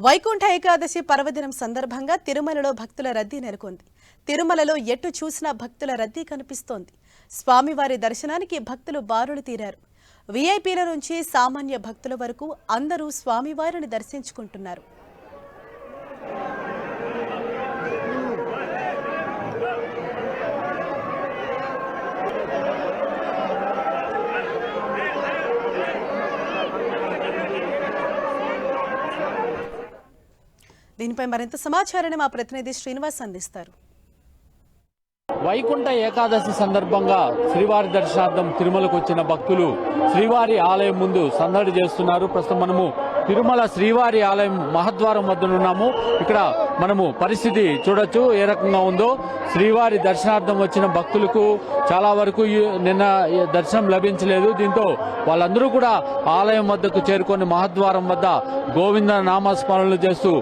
వైకుంఠ ఏకాదశి పర్వదినం సందర్భంగా తిరుమలలో భక్తుల రద్దీ నెలకొంది. తిరుమలలో ఎటు చూసినా భక్తుల రద్దీ కనిపిస్తోంది. స్వామివారి దర్శనానికి భక్తులు బారులు తీరారు. వీఐపీల నుంచి సామాన్య భక్తుల వరకు అందరూ స్వామివారిని దర్శించుకుంటున్నారు. దీనిపై మరింత సమాచారాన్ని మా ప్రతినిధి శ్రీనివాస్ అందిస్తారు. వైకుంఠ ఏకాదశి సందర్భంగా శ్రీవారి దర్శనార్థం తిరుమలకు వచ్చిన భక్తులు శ్రీవారి ఆలయం ముందు సందడి చేస్తున్నారు. ప్రస్తుతం మనము తిరుమల శ్రీవారి ఆలయం మహద్వారం వద్ద ఉన్నాము ఇక్కడ మనము పరిస్థితి చూడొచ్చు ఏ రకంగా ఉందో. శ్రీవారి దర్శనార్థం వచ్చిన భక్తులకు చాలా వరకు నిన్న దర్శనం లభించలేదు. దీంతో వాళ్ళందరూ కూడా ఆలయం వద్దకు చేరుకొని మహద్వారం వద్ద గోవింద నామస్మరణలు చేస్తూ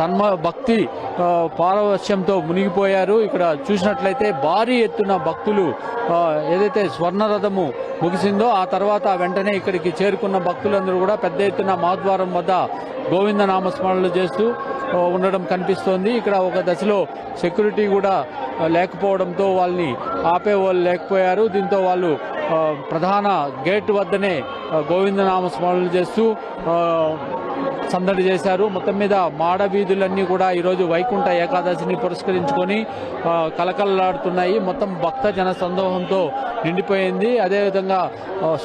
తన్మ భక్తి పారవశ్యంతో మునిగిపోయారు. ఇక్కడ చూసినట్లయితే భారీ ఎత్తున భక్తులు ఏదైతే స్వర్ణరథము ముగిసిందో ఆ తర్వాత వెంటనే ఇక్కడికి చేరుకున్న భక్తులందరూ కూడా పెద్ద ఎత్తున మహద్వారం వద్ద గోవింద నామస్మరణలు చేస్తూ ఉండడం కనిపిస్తోంది. ఇక్కడ ఒక దశలో సెక్యూరిటీ కూడా లేకపోవడంతో వాళ్ళని ఆపే వాళ్ళు లేకపోయారు. దీంతో వాళ్ళు ప్రధాన గేట్ వద్దనే గోవిందనామ స్మరణలు చేస్తూ సందడి చేశారు. మొత్తం మీద మాడ వీధులన్నీ కూడా ఈరోజు వైకుంఠ ఏకాదశిని పురస్కరించుకొని కలకలలాడుతున్నాయి మొత్తం భక్త జన సందోహంతో నిండిపోయింది. అదేవిధంగా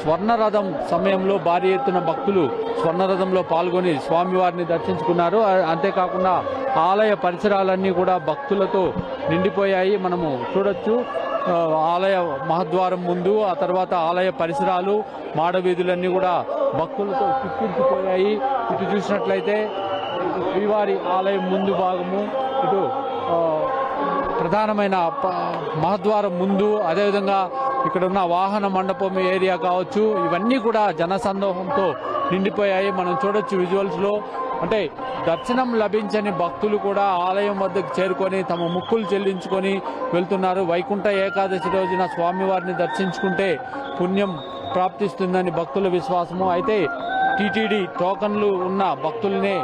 స్వర్ణరథం సమయంలో భారీ ఎత్తున భక్తులు స్వర్ణరథంలో పాల్గొని స్వామివారిని దర్శించుకున్నారు. అంతేకాకుండా ఆలయ పరిసరాలన్నీ కూడా భక్తులతో నిండిపోయాయి. మనము చూడొచ్చు. ఆలయ మహద్వారం ముందు ఆ తర్వాత ఆలయ పరిసరాలు మాడవీధులన్నీ కూడా భక్తులతో కిక్కిరిసిపోయాయి ఇటు చూసినట్లయితే శ్రీవారి ఆలయం ముందు భాగము ఇటు ప్రధానమైన ప- మహద్వారం ముందు అదేవిధంగా ఇక్కడ ఉన్న వాహన మండపం ఏరియా కావచ్చు ఇవన్నీ కూడా జనసందోహంతో నిండిపోయాయి. మనం చూడొచ్చు విజువల్స్లో అంటే దర్శనం లభించని భక్తులు కూడా ఆలయం వద్దకు చేరుకొని తమ ముక్కులు చెల్లించుకొని వెళ్తున్నారు. వైకుంఠ ఏకాదశి రోజున స్వామివారిని దర్శించుకుంటే పుణ్యం ప్రాప్తిస్తుందని భక్తుల విశ్వాసము. అయితే టీటీడీ టోకన్లు ఉన్న భక్తుల్నే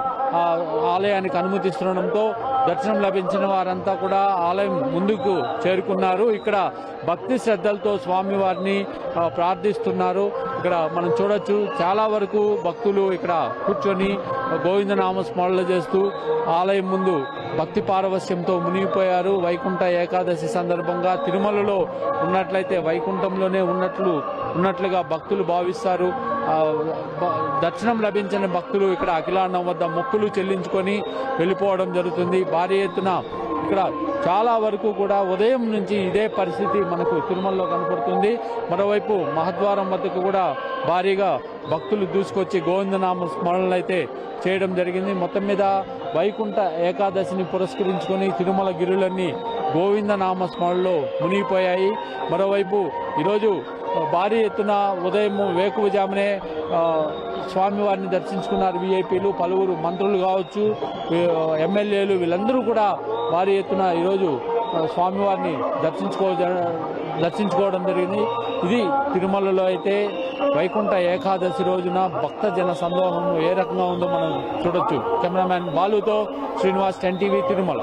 ఆలయానికి అనుమతిస్తుండడంతో దర్శనం లభించిన వారంతా కూడా ఆలయం ముందుకు చేరుకున్నారు. ఇక్కడ భక్తి శ్రద్ధలతో స్వామివారిని ప్రార్థిస్తున్నారు. ఇక్కడ మనం చూడొచ్చు చాలా వరకు భక్తులు ఇక్కడ కూర్చొని గోవింద నామస్మరణలు చేస్తూ ఆలయం ముందు భక్తి పారవస్యంతో మునిగిపోయారు. వైకుంఠ ఏకాదశి సందర్భంగా తిరుమలలో ఉన్నట్లయితే వైకుంఠంలోనే ఉన్నట్లు ఉన్నట్లుగా భక్తులు భావిస్తారు. దర్శనం లభించిన భక్తులు ఇక్కడ అఖిలాండం వద్ద మొక్కులు చెల్లించుకొని వెళ్ళిపోవడం జరుగుతుంది. భారీ ఎత్తున ఇక్కడ చాలా వరకు కూడా ఉదయం నుంచి ఇదే పరిస్థితి మనకు తిరుమలలో కనపడుతుంది. మరోవైపు మహద్వారం వద్దకు కూడా భారీగా భక్తులు దూసుకొచ్చి గోవిందనామ స్మరణలు అయితే చేయడం జరిగింది. మొత్తం మీద వైకుంఠ ఏకాదశిని పురస్కరించుకొని తిరుమల గిరులన్నీ గోవిందనామ స్మరణలో మునిగిపోయాయి. మరోవైపు ఈరోజు భారీ ఎత్తున ఉదయం వేకువజామునే స్వామివారిని దర్శించుకున్నారు వీఐపీలు పలువురు మంత్రులు కావచ్చు ఎమ్మెల్యేలు వీళ్ళందరూ కూడా భారీ ఎత్తున ఈరోజు స్వామివారిని దర్శించుకో దర్శించుకోవడం జరిగింది. ఇది తిరుమలలో అయితే వైకుంఠ ఏకాదశి రోజున భక్త జన సందోహం ఏ రకంగా ఉందో మనం చూడొచ్చు. కెమెరామ్యాన్ బాలుతో శ్రీనివాస్ టెన్ టీవీ తిరుమల.